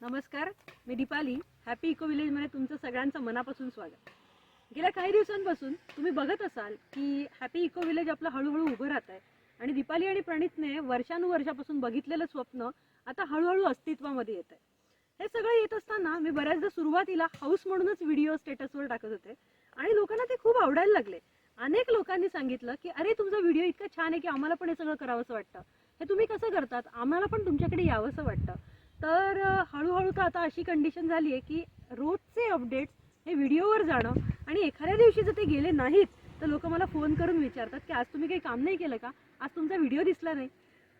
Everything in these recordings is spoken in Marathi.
नमस्कार मी दीपाली. हॅपी इको विलेजमध्ये तुमचं सगळ्यांचं मनापासून स्वागत. गेल्या काही दिवसांपासून तुम्ही बघत असाल की हॅपी इको विलेज आपलं हळूहळू उभं राहत आहे. आणि दीपाली आणि प्रणितने वर्षानुवर्षापासून बघितलेलं स्वप्न आता हळूहळू अस्तित्वामध्ये येत आहे. हे सगळं येत असताना मी बऱ्याचदा सुरुवातीला हाऊस म्हणूनच व्हिडिओ स्टेटसवर टाकत होते. आणि लोकांना ते खूप आवडायला लागले. अनेक लोकांनी सांगितलं की अरे तुमचा व्हिडिओ इतका छान आहे की आम्हाला पण हे सगळं करावंसं वाटतं. हे तुम्ही कसं करतात? आम्हाला पण तुमच्याकडे यावंसं वाटतं. तर हळूहळू तर आता अशी कंडिशन झाली आहे की रोजचे अपडेट्स हे व्हिडिओवर जाणं आणि एखाद्या दिवशी जर ते गेले नाहीत तर लोक मला फोन करून विचारतात की आज तुम्ही काही काम नाही केलं का? आज तुमचा व्हिडिओ दिसला नाही.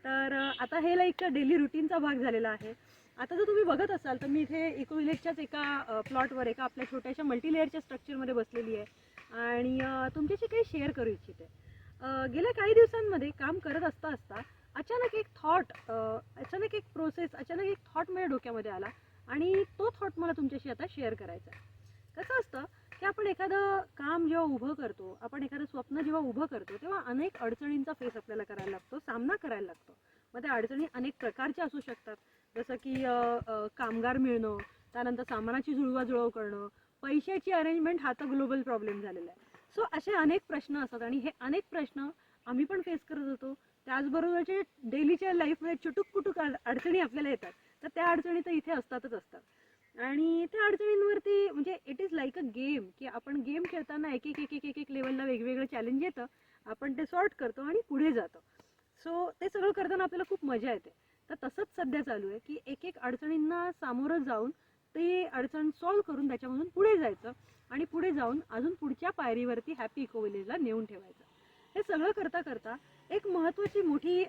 तर आता हे लाईक डेली रुटीनचा भाग झालेला आहे. आता जर तुम्ही बघत असाल तर मी इथे इको विलेजच्याच एका प्लॉटवर एका आपल्या छोट्याशा मल्टीलेअरच्या स्ट्रक्चरमध्ये बसलेली आहे. आणि तुमच्याशी काही शेअर करू इच्छिते. गेल्या काही दिवसांमध्ये काम करत असता असता अचानक एक थॉट अचानक एक प्रोसेस अचानक एक थॉट माझ्या डोक्यामध्ये आला आणि तो थॉट मला तुमच्याशी आता शेअर करायचा आहे. कसं असतं की आपण एखादं काम जेव्हा उभं करतो आपण एखादं स्वप्न जेव्हा उभं करतो तेव्हा अनेक अडचणींचा फेस आपल्याला करायला लागतो सामना करायला लागतो. मग त्या अडचणी अनेक प्रकारच्या असू शकतात. जसं की कामगार मिळणं त्यानंतर सामानाची जुळवाजुळव करणं पैशाची अरेंजमेंट हा तर ग्लोबल प्रॉब्लेम झालेला आहे. सो असे अनेक प्रश्न असतात आणि हे अनेक प्रश्न आम्ही पण फेस करत होतो. त्याचबरोबरचे डेलीच्या लाईफमध्ये चुटूक पुटूक अडचणी आपल्याला येतात. तर त्या अडचणी तर इथे असतातच असतात. आणि त्या अडचणींवरती म्हणजे it is like a game की आपण गेम खेळताना एक एक एक एक एक एक लेवलला वेगवेगळं चॅलेंज येतं आपण ते सॉर्ट करतो आणि पुढे जातो. सो ते सगळं करताना आपल्याला खूप मजा येते. तर तसंच सध्या चालू आहे की एक एक अडचणींना सामोरं जाऊन ते अडचण सॉल्व्ह करून त्याच्यामधून पुढे जायचं आणि पुढे जाऊन अजून पुढच्या पायरीवरती हॅपी इको विलेजला नेऊन ठेवायचं. हे सगळं करता करता एक महत्त्वाची मोठी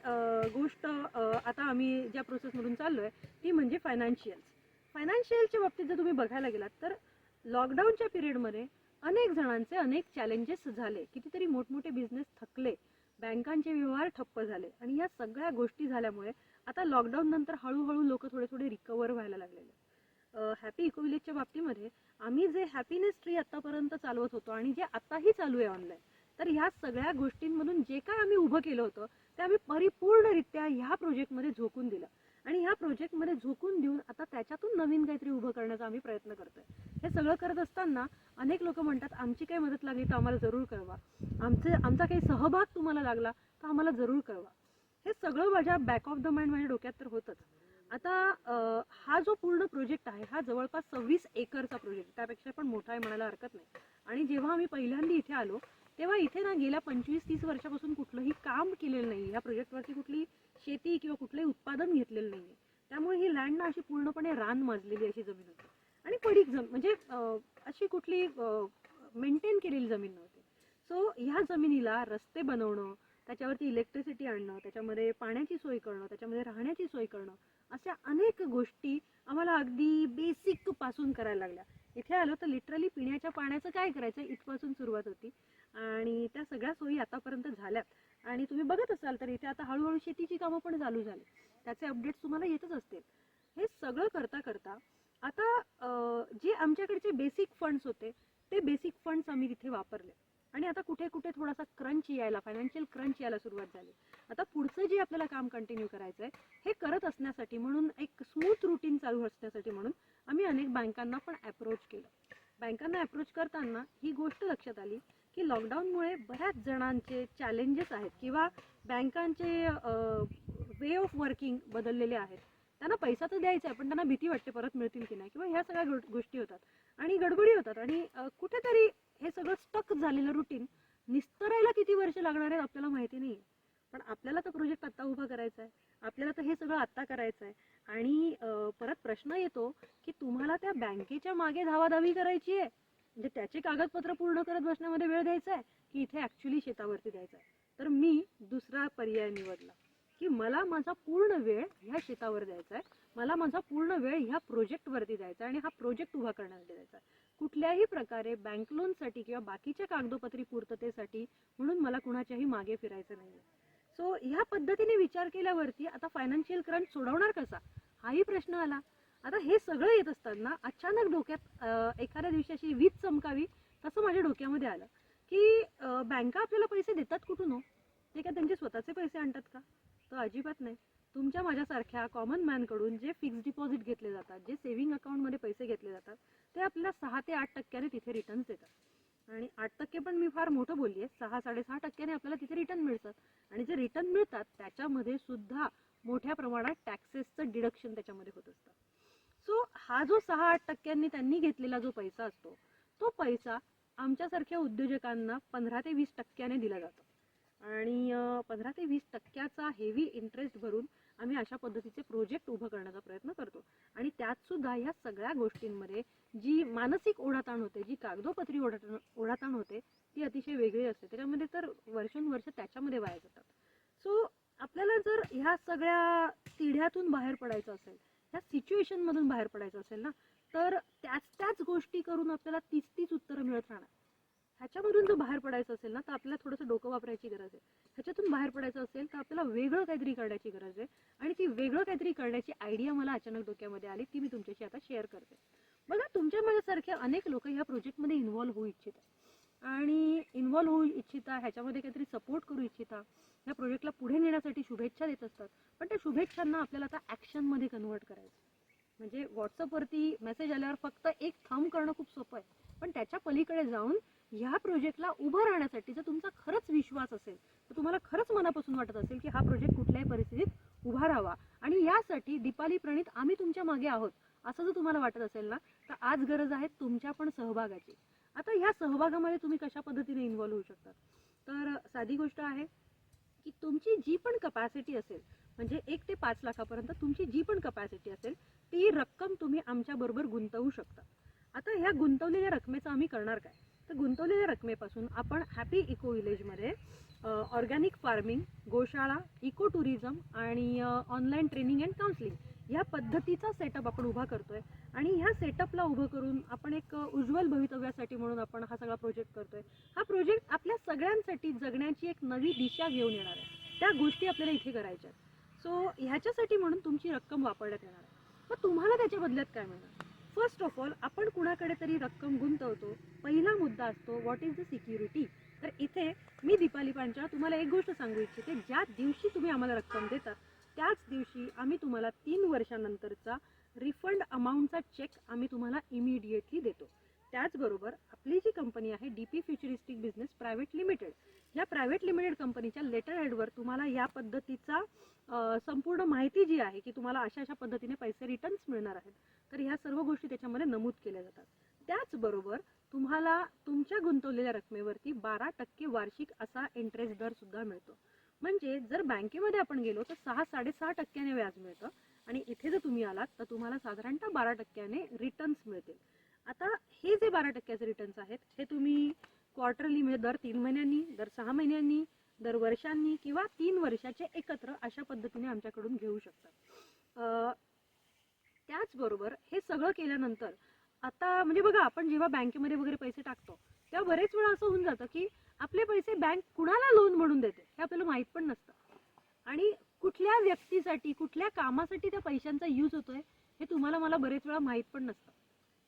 गोष्ट आता आम्ही ज्या प्रोसेसमधून चाललो आहे ती म्हणजे फायनान्शियल्स फायनान्शियलच्या बाबतीत जर तुम्ही बघायला गेलात तर लॉकडाऊनच्या पिरियडमध्ये अनेक जणांचे अनेक चॅलेंजेस झाले. कितीतरी मोठमोठे बिझनेस थकले. बँकांचे व्यवहार ठप्प झाले. आणि या सगळ्या गोष्टी झाल्यामुळे आता लॉकडाऊन नंतर हळूहळू लोक थोडे थोडे रिकवर व्हायला लागलेले. हॅपी इको विलेजच्या बाबतीमध्ये आम्ही जे हॅपीनेस ट्री आतापर्यंत चालवत होतो आणि जे आताही चालू आहे ऑनलाईन तर ह्या सगळ्या गोष्टींमधून जे काय आम्ही उभं केलं होतं ते आम्ही परिपूर्णरित्या ह्या प्रोजेक्टमध्ये झोकून दिलं. आणि ह्या प्रोजेक्टमध्ये झोकून देऊन आता त्याच्यातून नवीन काहीतरी उभं करण्याचा आम्ही प्रयत्न करतोय. हे सगळं करत असताना अनेक लोक म्हणतात आमची काही मदत लागली तर आम्हाला जरूर कळवा. आमचे आमचा काही सहभाग तुम्हाला लागला तर आम्हाला जरूर कळवा. हे सगळं माझ्या बॅक ऑफ द माइंड माझ्या डोक्यात तर होतच. आता हा जो पूर्ण प्रोजेक्ट आहे हा जवळपास सव्वीस एकरचा प्रोजेक्ट त्यापेक्षा पण मोठा आहे म्हणायला हरकत नाही. आणि जेव्हा आम्ही पहिल्यांदा इथे आलो तेव्हा इथे ना गेल्या पंचवीस तीस वर्षापासून कुठलंही काम केलेलं नाही या प्रोजेक्टवरती कुठली शेती किंवा कुठलंही उत्पादन घेतलेलं नाही त्यामुळे ही लँड ना अशी पूर्णपणे रान माजलेली अशी जमीन होती. आणि पडीक जमीन म्हणजे अशी कुठली मेंटेन केलेली जमीन नव्हती. सो ह्या जमिनीला रस्ते बनवणं त्याच्यावरती इलेक्ट्रिसिटी आणणं त्याच्यामध्ये पाण्याची सोय करणं त्याच्यामध्ये राहण्याची सोय करणं अशा अनेक गोष्टी आम्हाला अगदी बेसिकपासून करायला लागल्या. इथे आलो तर लिटरली पिण्याच्या पाण्याचं काय करायचं? इथपासून सुरुवात होती. आणि त्या सगळ्या सोयी आतापर्यंत झाल्यात आणि तुम्ही बघत असाल तर इथे आता हळूहळू शेतीची कामं पण चालू झाली. त्याचे अपडेट्स तुम्हाला येतच असतील. हे सगळं करता करता आता जे आमच्याकडचे बेसिक फंड्स होते ते बेसिक फंड्स आम्ही तिथे वापरले. आणि आता कुठे कुठे थोडासा क्रंच यायला फायनान्शियल क्रंच यायला सुरुवात झाली. आता पुढचं जे आपल्याला काम कंटिन्यू करायचं आहे हे करत असण्यासाठी म्हणून एक स्मूथ रुटीन चालू असण्यासाठी म्हणून आम्ही अनेक बँकांना पण अप्रोच केलं. बँकांना अप्रोच करताना ही गोष्ट लक्षात आली की लॉकडाऊनमुळे बऱ्याच जणांचे चॅलेंजेस आहेत किंवा बँकांचे वे ऑफ वर्किंग बदललेले आहेत. त्यांना पैसा तर द्यायचा आहे पण त्यांना भीती वाटते परत मिळतील की नाही किंवा ह्या सगळ्या गो- गोष्टी होतात आणि गडबडी होतात आणि कुठेतरी हे सगळं स्टक झालेलं रुटीन निस्तरायला किती वर्ष लागणार आहेत आपल्याला माहिती नाही पण आपल्याला तर प्रोजेक्ट आत्ता उभा करायचा आहे. आपल्याला तर हे सगळं आत्ता करायचं आहे. आणि परत प्रश्न येतो की तुम्हाला त्या बँकेच्या मागे धावाधावी करायची आहे? म्हणजे त्याचे कागदपत्र पूर्ण करत बसण्यामध्ये वेळ द्यायचा आहे? की इथे ॲक्च्युली शेतावरती द्यायचा आहे? तर मी दुसरा पर्याय निवडला. की मला माझा पूर्ण वेळ ह्या शेतावर द्यायचा आहे. मला माझा पूर्ण वेळ ह्या प्रोजेक्टवरती द्यायचा आहे आणि हा प्रोजेक्ट उभा करण्यासाठी द्यायचा आहे. कुठल्याही प्रकारे बँक लोनसाठी किंवा बाकीच्या कागदोपत्री पूर्ततेसाठी म्हणून मला कुणाच्याही मागे फिरायचं नाही सो ह्या पद्धतीने विचार केल्यावरती आता फायनान्शियल क्रंच सोडवणार कसा? हाही प्रश्न आला. आता हे सगळं येत असताना अचानक डोक्यात एखाद्या दिवशी अशी वीज चमकावी तसं माझ्या डोक्यामध्ये आलं. की बँका आपल्याला पैसे देतात कुठून हो? ते काय त्यांचे स्वतःचे पैसे आणतात का? तर अजिबात नाही. तुमच्या माझ्यासारख्या कॉमन मॅनकडून जे फिक्स डिपॉझिट घेतले जातात जे सेव्हिंग अकाउंटमध्ये पैसे घेतले जातात ते आपल्याला सहा ते आठ टक्क्याने तिथे रिटर्न्स देतात. आणि आठ टक्के पण मी फार मोठं बोलली आहे. सहा साडेसहा टक्क्याने आपल्याला तिथे रिटर्न मिळतात. आणि जे रिटर्न मिळतात त्याच्यामध्ये सुद्धा मोठ्या प्रमाणात टॅक्सेसचं डिडक्शन त्याच्यामध्ये होत असतं. सो हा जो सहा आठ टक्क्यांनी त्यांनी घेतलेला जो पैसा असतो तो पैसा आमच्यासारख्या उद्योजकांना पंधरा ते वीस टक्क्याने दिला जातो. आणि पंधरा ते वीस टक्क्याचा हेवी इंटरेस्ट भरून आम्ही अशा पद्धतीचे प्रोजेक्ट उभं करण्याचा प्रयत्न करतो. आणि त्यात सुद्धा ह्या सगळ्या गोष्टींमध्ये जी मानसिक ओढाताण होते जी कागदोपत्री ओढाताण ओढाताण होते ती अतिशय वेगळी असते. त्याच्यामध्ये तर वर्षानुवर्ष त्याच्यामध्ये वाया जातात. सो आपल्याला जर ह्या सगळ्या तिढ्यातून बाहेर पडायचं असेल ह्या सिच्युएशनमधून बाहेर पडायचं असेल ना तर त्याच त्याच गोष्टी करून आपल्याला तीच तीच उत्तरं मिळत राहणार. ह्याच्यामधून जर बाहेर पडायचं असेल ना तर आपल्याला थोडंसं डोकं वापरायची गरज आहे. ह्याच्यातून बाहेर पडायचं असेल तर आपल्याला वेगळं काहीतरी करण्याची गरज आहे. आणि ती वेगळं काहीतरी करण्याची आयडिया मला अचानक डोक्यामध्ये आली ती मी तुमच्याशी आता शेअर करते. बघा तुमच्या माझ्यासारख्या अनेक लोक ह्या प्रोजेक्टमध्ये इन्व्हॉल्व्ह होऊ इच्छितात आणि इन्व्हॉल्व्ह होऊ इच्छिता ह्याच्यामध्ये काहीतरी सपोर्ट करू इच्छिता या प्रोजेक्टला पुढे नेण्यासाठी शुभेच्छा देत असतात. पण त्या शुभेच्छांना आपल्याला आता ॲक्शनमध्ये कन्वर्ट करायचं म्हणजे व्हॉट्सअपवरती मेसेज आल्यावर फक्त एक थंब करणं खूप सोपं आहे. पण त्याच्या पलीकडे जाऊन ह्या प्रोजेक्टला उभं राहण्यासाठी जर तुमचा खरंच विश्वास असेल तर तुम्हाला खरंच मनापासून वाटत असेल की हा प्रोजेक्ट कुठल्याही परिस्थितीत उभा राहावा. आणि यासाठी दीपाली प्रणित आम्ही तुमच्या मागे आहोत असं जर तुम्हाला वाटत असेल ना तर आज गरज आहे तुमच्या पण सहभागाची. आता ह्या सहभागामध्ये तुम्ही कशा पद्धतीने इन्व्हॉल्व्ह होऊ शकता? तर साधी गोष्ट आहे की तुमची जी पण कपॅसिटी असेल म्हणजे एक ते पाच लाखापर्यंत तुमची जी पण कपॅसिटी असेल ती रक्कम तुम्ही आमच्याबरोबर गुंतवू शकता. आता ह्या गुंतवलेल्या रकमेचं आम्ही करणार काय? तर गुंतवलेल्या रकमेपासून आपण हॅपी इको विलेजमध्ये ऑर्गॅनिक फार्मिंग गोशाळा इको टुरिझम आणि ऑनलाईन ट्रेनिंग अँड काउन्सिलिंग ह्या पद्धतीचा सेटअप आपण उभा करतोय. आणि ह्या सेटअपला उभं करून आपण एक उज्ज्वल भवितव्यासाठी म्हणून आपण हा सगळा प्रोजेक्ट करतोय. हा प्रोजेक्ट आपल्या सगळ्यांसाठी जगण्याची एक नवी दिशा घेऊन येणार आहे. त्या गोष्टी आपल्याला इथे करायच्या आहेत. सो ह्याच्यासाठी म्हणून तुमची रक्कम वापरण्यात येणार आहे. मग तुम्हाला त्याच्या बदल्यात काय मिळणार? फर्स्ट ऑफ ऑल आपण कुणाकडे तरी रक्कम गुंतवतो. पहिला मुद्दा असतो व्हॉट इज द सिक्युरिटी तर इथे मी दीपाली पांचा तुम्हाला एक गोष्ट सांगू इच्छिते. ज्या दिवशी तुम्ही आम्हाला रक्कम देता त्याच दिवशी आम्ही तुम्हाला तीन वर्षानंतरचा रिफंड अमाऊंटचा चेक आम्ही तुम्हाला इमिडिएटली देतो. त्याचबरोबर आपली जी कंपनी आहे D P futuristic business private limited या प्रायव्हेट लिमिटेड कंपनीच्या लेटर हेडवर तुम्हाला या पद्धतीचा संपूर्ण माहिती जी आहे की तुम्हाला अशा अशा पद्धतीने पैसे रिटर्न्स मिळणार आहेत. तर ह्या सर्व गोष्टी त्याच्यामध्ये नमूद केल्या जातात. त्याचबरोबर तुम्हाला तुमच्या गुंतवलेल्या रकमेवरती बारा टक्के वार्षिक असा इंटरेस्ट दर सुद्धा मिळतो. म्हणजे जर बँकेमध्ये आपण गेलो तर सहा साडेसहा टक्क्याने व्याज मिळतं. आणि इथे जर तुम्ही आलात तर तुम्हाला साधारणतः बारा टक्क्याने रिटर्न्स मिळतील. आता हे जे बारा टक्क्याचे रिटर्न्स आहेत हे तुम्ही क्वार्टरली म्हणजे दर तीन महिन्यांनी दर सहा महिन्यांनी दर वर्षांनी किंवा तीन वर्षाचे एकत्र अशा पद्धतीने आमच्याकडून घेऊ शकता त्याचबरोबर हे सगळं केल्यानंतर आता म्हणजे बघा आपण जेव्हा बँकेमध्ये वगैरे पैसे टाकतो तेव्हा बरेच वेळा असं होऊन जातं की आपले पैसे बँक कुणाला लोन म्हणून देते हे आपल्याला माहीत पण नसतं. आणि कुठल्या व्यक्तीसाठी कुठल्या कामासाठी त्या पैशांचा यूज होतोय हे तुम्हाला मला बरेच वेळा माहीत पण नसतं.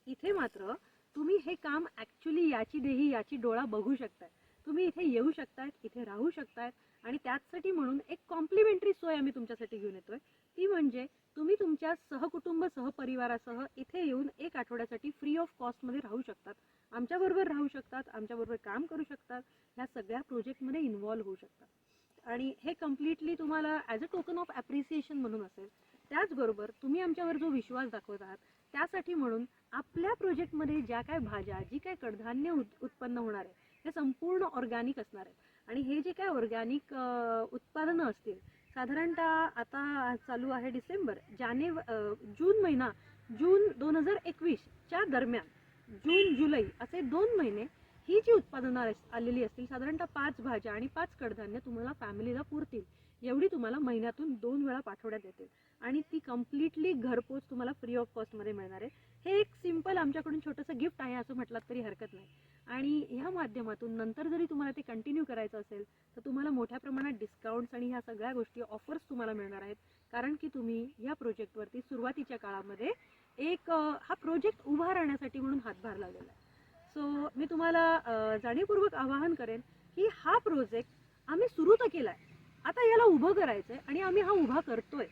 इथे मात्र तुम्ही हे काम ॲक्च्युली याची देही याची डोळा बघू शकताय. तुम्ही इथे येऊ शकतायत इथे राहू शकतायत आणि त्याचसाठी म्हणून एक कॉम्प्लिमेंटरी सोय आम्ही तुमच्यासाठी घेऊन येतोय. ती म्हणजे तुम्ही तुमच्या सहकुटुंब सहपरिवारासह इथे येऊन एक आठवड्यासाठी फ्री ऑफ कॉस्टमध्ये राहू शकतात. आमच्याबरोबर राहू शकतात आमच्याबरोबर काम करू शकतात ह्या सगळ्या प्रोजेक्टमध्ये इन्व्हॉल्व्ह होऊ शकतात. आणि हे कम्प्लिटली तुम्हाला as a token of appreciation म्हणून असेल त्याचबरोबर तुम्ही आमच्यावर जो विश्वास दाखवत आहात त्यासाठी म्हणून आपल्या प्रोजेक्टमध्ये ज्या काय भाज्या जी काय कडधान्य उत्पन्न होणार आहे हे संपूर्ण ऑर्गॅनिक असणार आहे. आणि हे जे काय ऑर्गॅनिक उत्पादनं असतील साधारणतः आता चालू आहे डिसेंबर जानेव जून महिना जून दोन हजार एकवीसच्या दरम्यान जून जुलै असे दोन महिने ही जी उत्पादनं आलेली असतील साधारणतः पाच भाज्या आणि पाच कडधान्य तुम्हाला फॅमिलीला पुरतील. एवढी तुम्हाला महिन्यातून दोन वेळा पाठवण्यात येतील. आणि ती कम्प्लिटली घरपोच तुम्हाला फ्री ऑफ कॉस्टमध्ये मिळणार आहे. हे एक सिंपल आमच्याकडून छोटंसं गिफ्ट आहे असं म्हटलं तरी हरकत नाही. आणि ह्या माध्यमातून नंतर जरी तुम्हाला ते कंटिन्यू करायचं असेल तर तुम्हाला मोठ्या प्रमाणात डिस्काउंट्स आणि ह्या सगळ्या गोष्टी ऑफर्स तुम्हाला मिळणार आहेत. कारण की तुम्ही ह्या प्रोजेक्टवरती सुरुवातीच्या काळामध्ये एक हा प्रोजेक्ट उभा राहण्यासाठी म्हणून हातभार लावलेला आहे. सो मी तुम्हाला जाणीवपूर्वक आवाहन करेन की हा प्रोजेक्ट आम्ही सुरू तर केला आहे आता याला उभं करायचं आहे आणि आम्ही हा उभा करतोय.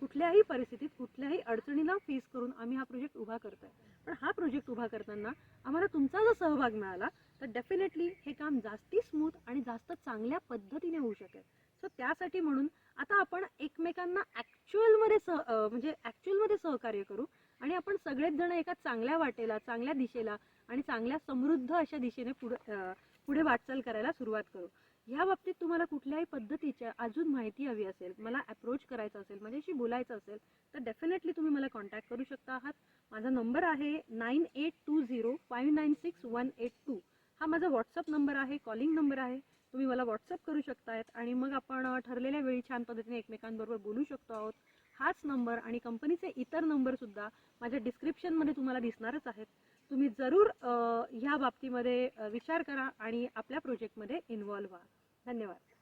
कुठल्याही परिस्थितीत कुठल्याही अडचणीला फेस करून आम्ही हा प्रोजेक्ट उभा करतोय. पण हा प्रोजेक्ट उभा करताना आम्हाला तुमचा जर सहभाग मिळाला तर डेफिनेटली हे काम जास्ती स्मूथ आणि जास्त चांगल्या पद्धतीने होऊ शकेल. सो त्यासाठी म्हणून आता आपण एकमेकांना ॲक्च्युअलमध्ये सह म्हणजे ॲक्च्युअलमध्ये सहकार्य करू आणि आपण सगळेच जण एका चांगल्या वाटेला चांगल्या दिशेला आणि चांगल्या समृद्ध अशा दिशेने पुढे पुढे वाटचाल करायला सुरुवात करू. ह्या बाबतीत तुम्हाला कुठल्याही पद्धतीच्या अजून माहिती हवी असेल मला अप्रोच करायचं असेल माझ्याशी बोलायचं असेल तर डेफिनेटली तुम्ही मला कॉन्टॅक्ट करू शकता आहात. माझा नंबर आहे nine eight two zero five nine six one eight two हा माझा व्हॉट्सअप नंबर आहे कॉलिंग नंबर आहे. तुम्ही मला व्हॉट्सअप करू शकतायत आणि मग आपण ठरलेल्या वेळी छान पद्धतीने एकमेकांबरोबर बोलू शकतो आहोत. हाच नंबर आणि कंपनीचे इतर नंबरसुद्धा माझ्या डिस्क्रिप्शनमध्ये तुम्हाला दिसणारच आहेत. तुम्ही जरूर ह्या बाबतीमध्ये विचार करा आणि आपल्या प्रोजेक्टमध्ये इन्व्हॉल्व्ह व्हा. धन्यवाद.